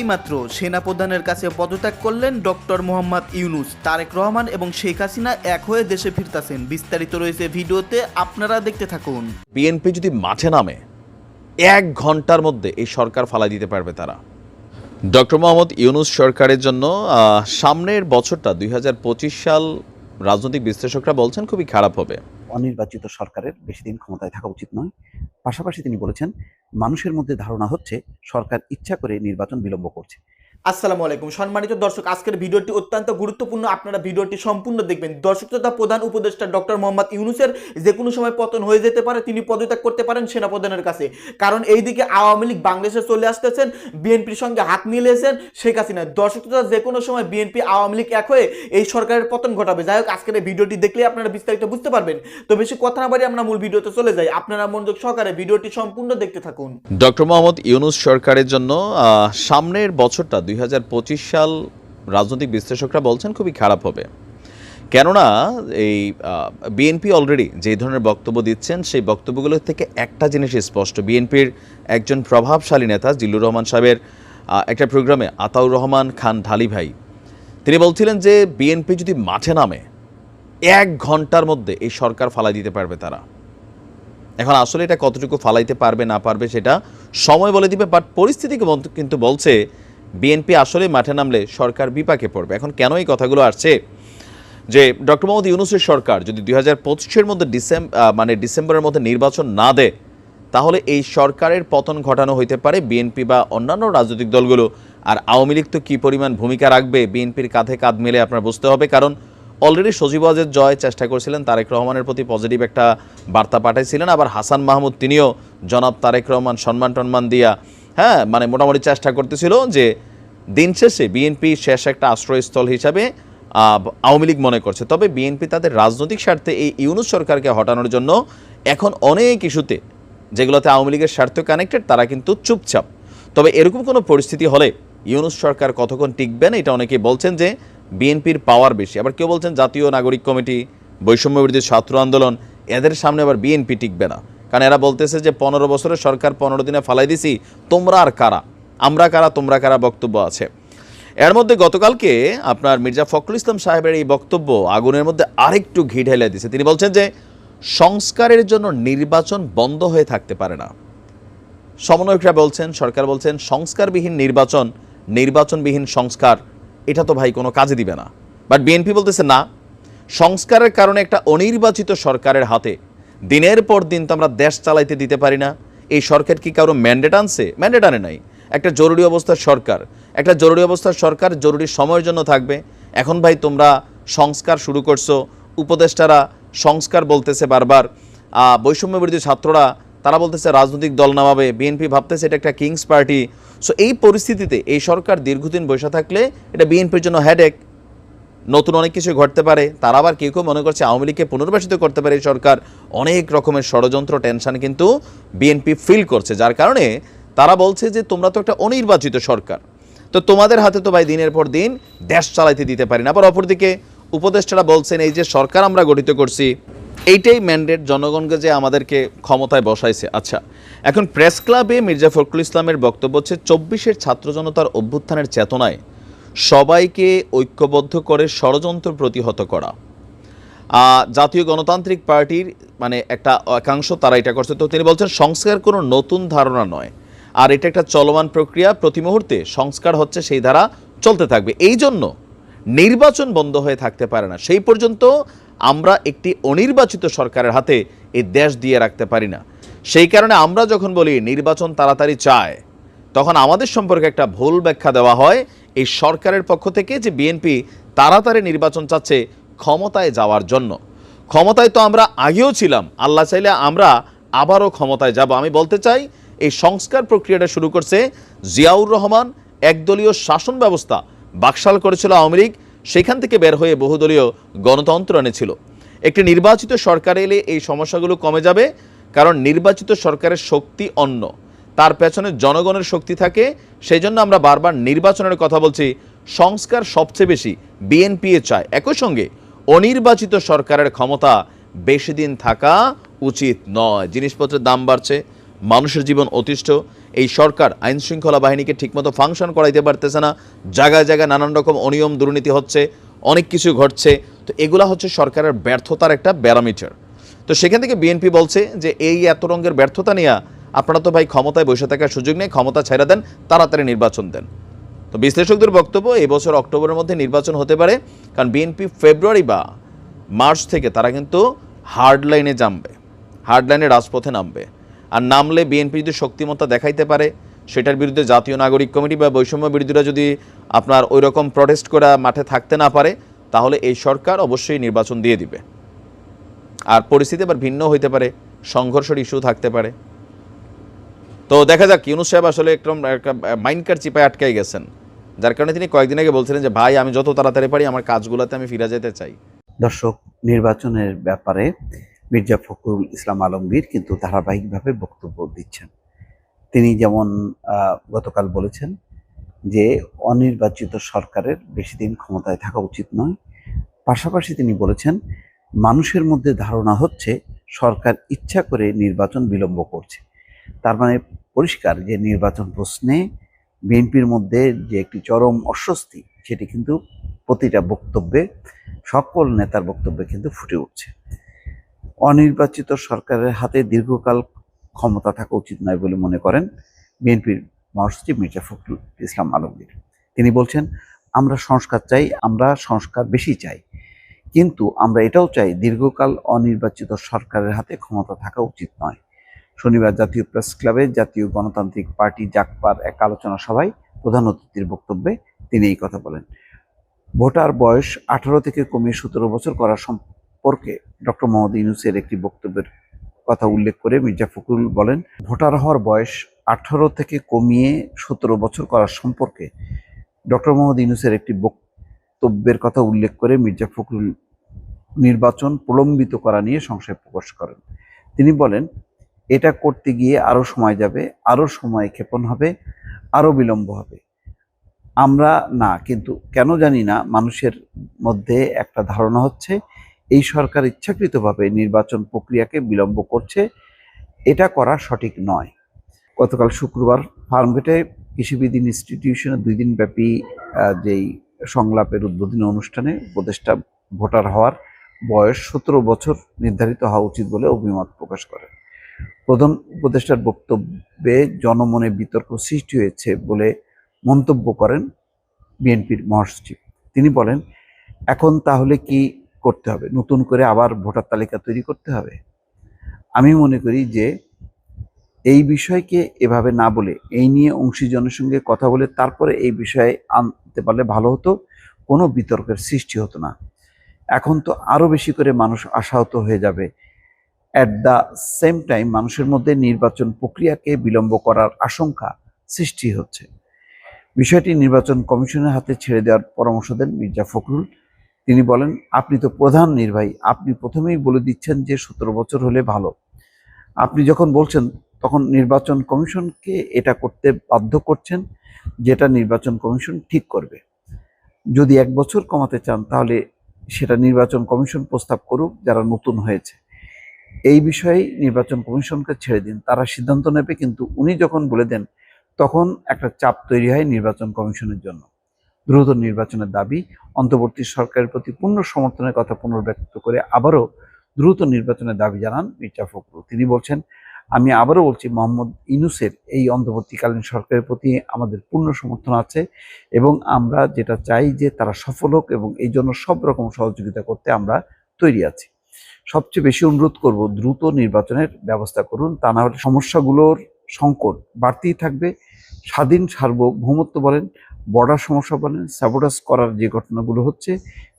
এইমাত্র সেনাপ্রধানের কাছে পদত্যাগ করলেন ডক্টর মোহাম্মদ ইউনুস, তারেক রহমান এবং শেখ হাসিনা এক হয়ে দেশে ফিরতাছেন। বিস্তারিত রয়েছে ভিডিওতে, আপনারা দেখতে থাকুন। বিএনপি যদি মাঠে নামে, এক ঘণ্টার মধ্যে এই সরকার ফালাই দিতে পারবে তারা। ডক্টর মোহাম্মদ ইউনুস সরকারের জন্য সামনের বছরটা দুই হাজার পঁচিশ সাল রাজনৈতিক বিশ্লেষকরা বলছেন খুবই খারাপ হবে। অনির্বাচিত সরকারের বেশি দিন ক্ষমতায় থাকা উচিত নয়। পাশাপাশি তিনি বলেছেন, মানুষের মধ্যে ধারণা হচ্ছে, সরকার ইচ্ছা করে নির্বাচন বিলম্ব করছে। আসসালামু আলাইকুম। সম্মানিত দর্শক, আজকের ভিডিওটি অত্যন্ত গুরুত্বপূর্ণ। আপনারা ভিডিওটি সম্পূর্ণ দেখবেন। দর্শক তথা প্রধান উপদেষ্টা ডক্টর মোহাম্মদ ইউনুসের যে কোনো সময় পতন হয়ে যেতে পারে, তিনি পদত্যাগ করতে পারেন সেনাপ্রধানের কাছে। কারণ এইদিকে আওয়ামী লীগ বাংলাদেশে চলে আসতেছেন, বিএনপির সঙ্গে হাত মিলিয়েছেন শেখ হাসিনা। দর্শক তথা যে কোনো সময় বিএনপি, আওয়ামী লীগ এক হয়ে এই সরকারের পতন ঘটাবে। যাই হোক, আজকের এই ভিডিওটি দেখলে আপনারা বিস্তারিত বুঝতে পারবেন। তো বেশি কথা না বাড়ি আমরা মূল ভিডিওতে চলে যাই। আপনারা মনোযোগ সহকারে ভিডিওটি সম্পূর্ণ দেখতে থাকুন। ডক্টর মোহাম্মদ ইউনুস সরকারের জন্য সামনের বছরটা দুই হাজার পঁচিশ সাল রাজনৈতিক বিশ্লেষকরা বলছেন খুবই খারাপ হবে। কেননা এই বিএনপি অলরেডি যে ধরনের বক্তব্য দিচ্ছেন, সেই বক্তব্যগুলো থেকে একটা জিনিস স্পষ্ট। বিএনপির একজন প্রভাবশালী নেতা জিল্লুর রহমান সাহেবের একটা প্রোগ্রামে আতাউর রহমান খান ঢালি ভাই, তিনি বলছিলেন যে বিএনপি যদি মাঠে নামে, এক ঘণ্টার মধ্যে এই সরকার ফালাই দিতে পারবে তারা। এখন আসলে এটা কতটুকু ফালাইতে পারবে না পারবে সেটা সময় বলে দিবে বাট পরিস্থিতি কিন্তু- কিন্তু বলছে বিএনপি আসলে মাঠে নামলে সরকার বিপাকে পড়বে। এখন কেন এই কথাগুলো আসছে? যে ডক্টর মোহাম্মদ ইউনুসের সরকার যদি দুই হাজার পঁচিশের মধ্যে ডিসেম্বর মানে ডিসেম্বরের মধ্যে নির্বাচন না দেয়, তাহলে এই সরকারের পতন ঘটানো হইতে পারে বিএনপি বা অন্যান্য রাজনৈতিক দলগুলো। আর আওয়ামী লীগ তো কী পরিমাণ ভূমিকা রাখবে, বিএনপির কাঁধে কাঁধ মিলে আপনার বুঝতে হবে। কারণ অলরেডি সজীবাজের জয় চেষ্টা করেছিলেন, তারেক রহমানের প্রতি পজিটিভ একটা বার্তা পাঠাইছিলেন। আবার হাসান মাহমুদ, তিনিও জনাব তারেক রহমান সম্মান টন্মান দিয়া হ্যাঁ মানে মোটামুটি চেষ্টা করতেছিল যে দিন শেষে বিএনপি শেষ একটা আশ্রয়স্থল হিসাবে আওয়ামী লীগ মনে করছে। তবে বিএনপি তাদের রাজনৈতিক স্বার্থে এই ইউনুস সরকারকে হটানোর জন্য এখন অনেক ইস্যুতে, যেগুলোতে আওয়ামী লীগের স্বার্থ কানেক্টেড, তারা কিন্তু চুপচাপ। তবে এরকম কোনো পরিস্থিতি হলে ইউনুস সরকার কতক্ষণ টিকবেন এটা অনেকে বলছেন যে বিএনপির পাওয়ার বেশি। আবার কেউ বলছেন জাতীয় নাগরিক কমিটি বৈষম্য বিরোধী ছাত্র আন্দোলন, এদের সামনে আবার বিএনপি টিকবে না। কারণ এরা বলতেছে যে পনেরো বছরের সরকার পনেরো দিনে ফালাই দিছি, তোমরা আর কারা? আমরা কারা, তোমরা কারা বক্তব্য আছে। এর মধ্যে গতকালকে আপনার মির্জা ফখরুল ইসলাম সাহেবের এই বক্তব্য আগুনের মধ্যে আরেকটু ঘি ঢেলে দিছে তিনি বলছেন যে, সংস্কারের জন্য নির্বাচন বন্ধ হয়ে থাকতে পারে না। সমন্বয়করা বলছেন, সরকার বলছেন, সংস্কারবিহীন নির্বাচন, নির্বাচনবিহীন সংস্কার, এটা তো ভাই কোনো কাজে দিবে না। বাট বিএনপি বলতেছে না। সংস্কারের কারণে একটা অনির্বাচিত সরকারের হাতে দিনের পর দিন তো আমরা দেশ চালাইতে দিতে পারি না। এই সরকার কি কারও ম্যান্ডেট আনছে? ম্যান্ডেট আনে নাই। একটা জরুরি অবস্থার সরকার। একটা জরুরি অবস্থার সরকার জরুরি সময়ের জন্য থাকবে। এখন ভাই তোমরা সংস্কার শুরু করছ। উপদেষ্টারা সংস্কার বলতেছে বারবার। বৈষম্য বিরোধী ছাত্ররা, তারা বলতেছে রাজনৈতিক দল নামাবে। বিএনপি ভাবতেছে এটা একটা কিংস পার্টি। সো এই পরিস্থিতিতে এই সরকার দীর্ঘদিন বসে থাকলে এটা বিএনপির জন্য হেডেক নতুন অনেক কিছু ঘটতে পারে, তারা আবার কেউ কেউ মনে করছে আওয়ামী লীগকে পুনর্বাসিত করতে পারে এই সরকার। অনেক রকমের ষড়যন্ত্র, টেনশন কিন্তু বিএনপি ফিল করছে, যার কারণে তারা বলছে যে তোমরা তো একটা অনির্বাচিত সরকার। তো তোমাদের হাতে তো ভাই দিনের পর দিন দেশ চালাইতে দিতে পারি না। আবার অপরদিকে উপদেষ্টারা বলছেন, এই যে সরকার আমরা গঠিত করছি, এইটাই ম্যান্ডেট জনগণকে যে আমাদেরকে ক্ষমতায় বসাইছে। আচ্ছা এখন প্রেস ক্লাবে মির্জা ফখরুল ইসলামের বক্তব্য হচ্ছে, চব্বিশের ছাত্র জনতার অভ্যুত্থানের চেতনায় সবাইকে ঐক্যবদ্ধ করে ষড়যন্ত্র প্রতিহত করা। জাতীয় গণতান্ত্রিক পার্টির মানে একটা একাংশ তারা এটা করছে। তো তিনি বলছেন, সংস্কার কোনো নতুন ধারণা নয়। আর এটা একটা চলমান প্রক্রিয়া, প্রতি মুহূর্তে সংস্কার হচ্ছে, সেই ধারা চলতে থাকবে। এই জন্য নির্বাচন বন্ধ হয়ে থাকতে পারে না। সেই পর্যন্ত আমরা একটি অনির্বাচিত সরকারের হাতে এই দেশ দিয়ে রাখতে পারি না। সেই কারণে আমরা যখন বলি, নির্বাচন তাড়াতাড়ি চায়, তখন আমাদের সম্পর্কে একটা ভুল ব্যাখ্যা দেওয়া হয়। এই সরকারের পক্ষ থেকে যে বিএনপি তাড়াতাড়ি নির্বাচন চাচ্ছে ক্ষমতায় যাওয়ার জন্য। ক্ষমতায় তো আমরা আগেও ছিলাম, আল্লাহ চাইলে আমরা আবারও ক্ষমতায় যাব। আমি বলতে চাই, এই সংস্কার প্রক্রিয়াটা শুরু করছে জিয়াউর রহমান, একদলীয় শাসন ব্যবস্থা বাকশাল করেছিল আওয়ামী লীগ, সেখান থেকে বের হয়ে বহুদলীয় গণতন্ত্র এনেছিল। একটি নির্বাচিত সরকার এলে এই সমস্যাগুলো কমে যাবে, কারণ নির্বাচিত সরকারের শক্তি অন্য। তার পেছনে জনগণের শক্তি থাকে সেই জন্য আমরা বারবার নির্বাচনের কথা বলছি। সংস্কার সবচেয়ে বেশি বিএনপি চায়। একই সঙ্গে অনির্বাচিত সরকারের ক্ষমতা বেশি দিন থাকা উচিত নয়। জিনিসপত্রের দাম বাড়ছে, মানুষের জীবন অতিষ্ঠ। এই সরকার আইন শৃঙ্খলা বাহিনীকে ঠিকমতো ফাংশন করাইতে পারতেছে না। জায়গায় জায়গায় নানান রকম অনিয়ম, দুর্নীতি হচ্ছে, অনেক কিছু ঘটছে। তো এগুলা হচ্ছে সরকারের ব্যর্থতার একটা ব্যারামিটার। তো সেখান থেকে বিএনপি বলছে যে, এই এত রঙের ব্যর্থতা নিয়ে আপনারা তো ভাই ক্ষমতায় বসে থাকার সুযোগ নেই, ক্ষমতা ছেড়ে দেন, তাড়াতাড়ি নির্বাচন দেন। তো বিশ্লেষকদের বক্তব্য, এই বছর অক্টোবরের মধ্যে নির্বাচন হতে পারে, কারণ বিএনপি ফেব্রুয়ারি বা মার্চ থেকে তারা কিন্তু হার্ড লাইনে জামবে হার্ড লাইনে রাজপথে নামবে। আর নামলে বিএনপি যদি শক্তিমত্তা দেখাইতে পারে, সেটার বিরুদ্ধে জাতীয় নাগরিক কমিটি বা বৈষম্য বিরোধীরা যদি আপনার ওই রকম প্রটেস্ট করা মাঠে থাকতে না পারে, তাহলে এই সরকার অবশ্যই নির্বাচন দিয়ে দিবে। আর পরিস্থিতি আবার ভিন্ন হইতে পারে, সংঘর্ষের ইস্যু থাকতে পারে। তো দেখা যাক, ইউনুস সাহেব আসলে একদম একটা মাইন্ড কার চিপায় আটকাই গেছেন। যার কারণে তিনি কয়েকদিন আগে বলছিলেন যে, ভাই, আমি যত তাড়াতাড়ি পারি আমার কাজগুলোতে আমি ফিরে যেতে চাই। দর্শক, নির্বাচনের ব্যাপারে মির্জা ফখরুল ইসলাম আলমগীর কিন্তু ধারাবাহিকভাবে বক্তব্য দিচ্ছেন। তিনি যেমন গতকাল বলেছেন যে, অনির্বাচিত সরকারের বেশি দিন ক্ষমতায় থাকা উচিত নয়। পাশাপাশি তিনি বলেছেন, মানুষের মধ্যে ধারণা হচ্ছে সরকার ইচ্ছা করে নির্বাচন বিলম্ব করছে। তার মানে পরিষ্কার যে নির্বাচন প্রশ্নে বিএনপির মধ্যে যে একটি চরম অস্বস্তি, সেটি কিন্তু প্রতিটা বক্তব্যে, সকল নেতার বক্তব্যে কিন্তু ফুটে উঠছে। অনির্বাচিত সরকারের হাতে দীর্ঘকাল ক্ষমতা থাকা উচিত নয় বলে মনে করেন বিএনপির মহাসচিব মির্জা ফখরুল ইসলাম আলমগীর। তিনি বলছেন, আমরা সংস্কার চাই, আমরা সংস্কার বেশি চাই। কিন্তু আমরা এটাও চাই, দীর্ঘকাল অনির্বাচিত সরকারের হাতে ক্ষমতা থাকা উচিত নয়। শনিবার জাতীয় প্রেস ক্লাবে জাতীয় গণতান্ত্রিক পার্টি জাকপার এক আলোচনা সভায় প্রধান অতিথির বক্তব্যে তিনি এই কথা বলেন। ভোটার বয়স আঠারো থেকে কমিয়ে সতেরো বছর করা সম্পর্কে ডক্টর মোহাম্মদ ইউনুসের একটি বক্তব্যের কথা উল্লেখ করে মির্জা ফখরুল বলেন, ভোটার হওয়ার বয়স আঠারো থেকে কমিয়ে সতেরো বছর করা সম্পর্কে ডক্টর মোহাম্মদ ইউনুসের একটি বক্তব্যের কথা উল্লেখ করে মির্জা ফখরুল নির্বাচন প্রলম্বিত করা নিয়ে সংশয় প্রকাশ করেন। তিনি বলেন এটা করতে গিয়ে আরও সময় যাবে, আরও সময় ক্ষেপণ হবে, আরও বিলম্ব হবে। আমরা না, কিন্তু কেন জানি না মানুষের মধ্যে একটা ধারণা হচ্ছে, এই সরকার ইচ্ছাকৃতভাবে নির্বাচন প্রক্রিয়াকে বিলম্ব করছে, এটা করা সঠিক নয়। গতকাল শুক্রবার ফার্মগেটে কৃষিবিদ ইনস্টিটিউশনে দুই দিন ব্যাপী যেই সংলাপের উদ্বোধনী অনুষ্ঠানে উপদেষ্টা ভোটার হওয়ার বয়স সতেরো বছর নির্ধারিত হওয়া উচিত বলে অভিমত প্রকাশ করেন। প্রধান উপদেষ্টার বক্তব্যে জনমনে বিতর্ক সৃষ্টি হয়েছে বলে মন্তব্য করেন বিএনপির মহাসচিব। তিনি বলেন, এখন তাহলে কি করতে হবে? নতুন করে আবার ভোটার তালিকা তৈরি করতে হবে? আমি মনে করি যে এই বিষয়কে এভাবে না বলে, এই নিয়ে অংশীজনের সঙ্গে কথা বলে তারপরে এই বিষয়ে আনতে পারলে ভালো হতো, কোনো বিতর্কের সৃষ্টি হতো না। এখন তো আরও বেশি করে মানুষ আশাহত হয়ে যাবে অ্যাট দ্য সেম টাইম মানুষের মধ্যে নির্বাচন প্রক্রিয়াকে বিলম্ব করার আশঙ্কা সৃষ্টি হচ্ছে। বিষয়টি নির্বাচন কমিশনের হাতে ছেড়ে দেওয়ার পরামর্শ দেন মির্জা ফখরুল। তিনি বলেন, আপনি তো প্রধান নির্বাহী। আপনি প্রথমেই বলে দিচ্ছেন যে সতেরো বছর হলে ভালো। আপনি যখন বলছেন, তখন নির্বাচন কমিশনকে এটা করতে বাধ্য করছেন যেটা নির্বাচন কমিশন ঠিক করবে। যদি এক বছর কমাতে চান, তাহলে সেটা নির্বাচন কমিশন প্রস্তাব করুক যারা নতুন হয়েছে। এই বিষয়ে নির্বাচন কমিশনকে ছেড়ে দিন। তারা সিদ্ধান্ত নেবে, কিন্তু উনি যখন বলে দেন, তখন একটা চাপ তৈরি হয় নির্বাচন কমিশনের জন্য। দ্রুত নির্বাচনের দাবি, অন্তর্বর্তী সরকারের প্রতি পূর্ণ সমর্থনের কথা পুনর্ব্যক্ত করে আবারও দ্রুত নির্বাচনের দাবি জানান মির্জা ফখরুল। তিনি বলছেন, আমি আবারও বলছি, মোহাম্মদ ইনুসের এই অন্তর্বর্তীকালীন সরকারের প্রতি আমাদের পূর্ণ সমর্থন আছে এবং আমরা যেটা চাই যে তারা সফল হোক এবং এই জন্য সব রকম সহযোগিতা করতে আমরা তৈরি আছি। সবচেয়ে বেশি অনুরোধ করব দ্রুত নির্বাচনের ব্যবস্থা করুন, তা না হলে সমস্যাগুলোর সংকট বাড়তেই থাকবে। স্বাধীন সার্বভৌমত্ব বলেন, বর্ডার সমস্যা বলেন স্যাবোটাস করার যে ঘটনাগুলো হচ্ছে,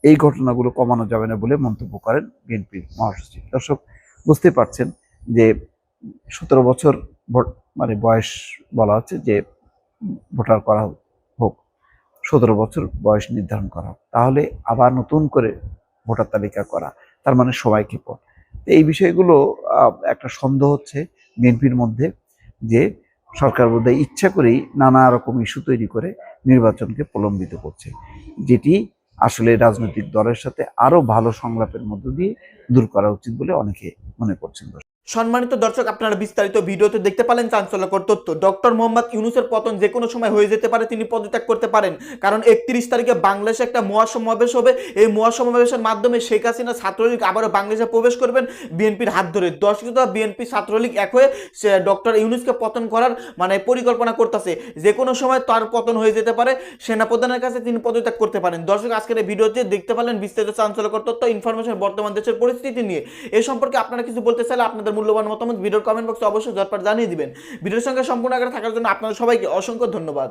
এই ঘটনাগুলো কমানো যাবে না বলে মন্তব্য করেন বিএনপির মহাসচিব। দর্শক বুঝতে পারছেন যে সতেরো বছর মানে বয়স বলা হচ্ছে যে ভোটার করা হোক, সতেরো বছর বয়স নির্ধারণ করা হোক, তাহলে আবার নতুন করে ভোটার তালিকা করা। তার মানে সবাইকে তো এই বিষয়গুলো একটা সন্দেহ হচ্ছে বিএনপির মধ্যে যে সরকার বোধহয় ইচ্ছা করেই নানা রকম ইস্যু তৈরি করে নির্বাচনকে প্রলম্বিত করছে, যেটি আসলে রাজনৈতিক দলের সাথে আরও ভালো সংলাপের মধ্য দিয়ে দূর করা উচিত বলে অনেকে মনে করছেন সম্মানিত দর্শক, আপনারা বিস্তারিত ভিডিওতে দেখতে পারেন চাঞ্চল্যকর তথ্য। ডক্টর মোহাম্মদ ইউনুসের পতন যে কোনো সময় হয়ে যেতে পারে, তিনি পদত্যাগ করতে পারেন। কারণ একত্রিশ তারিখে বাংলাদেশে একটা মহাসমাবেশ হবে। এই মহাসমাবেশের মাধ্যমে শেখ হাসিনা ছাত্রলীগ আবারও বাংলাদেশে প্রবেশ করবেন বিএনপির হাত ধরে। দর্শক বিএনপি ছাত্রলীগ এক হয়ে ডক্টর ইউনুসকে পতন করার মানে পরিকল্পনা করতেছে। যে কোনো সময় তার পতন হয়ে যেতে পারে, সেনাপ্রধানের কাছে তিনি পদত্যাগ করতে পারেন। দর্শক, আজকের এই ভিডিওতে দেখতে পারলেন বিস্তারিত চাঞ্চল্যকর তথ্য, ইনফরমেশন বর্তমান দেশের পরিস্থিতি নিয়ে। এ সম্পর্কে আপনারা কিছু বলতে চাইলে আপনাদের মূল্যবান মতামত ভিডিওর কমেন্ট বক্সে অবশ্যই ঝটপট জানিয়ে দিবেন। ভিডিওর সঙ্গে সম্পূর্ণ আকারে থাকার জন্য আপনাদের সবাইকে অসংখ্য ধন্যবাদ।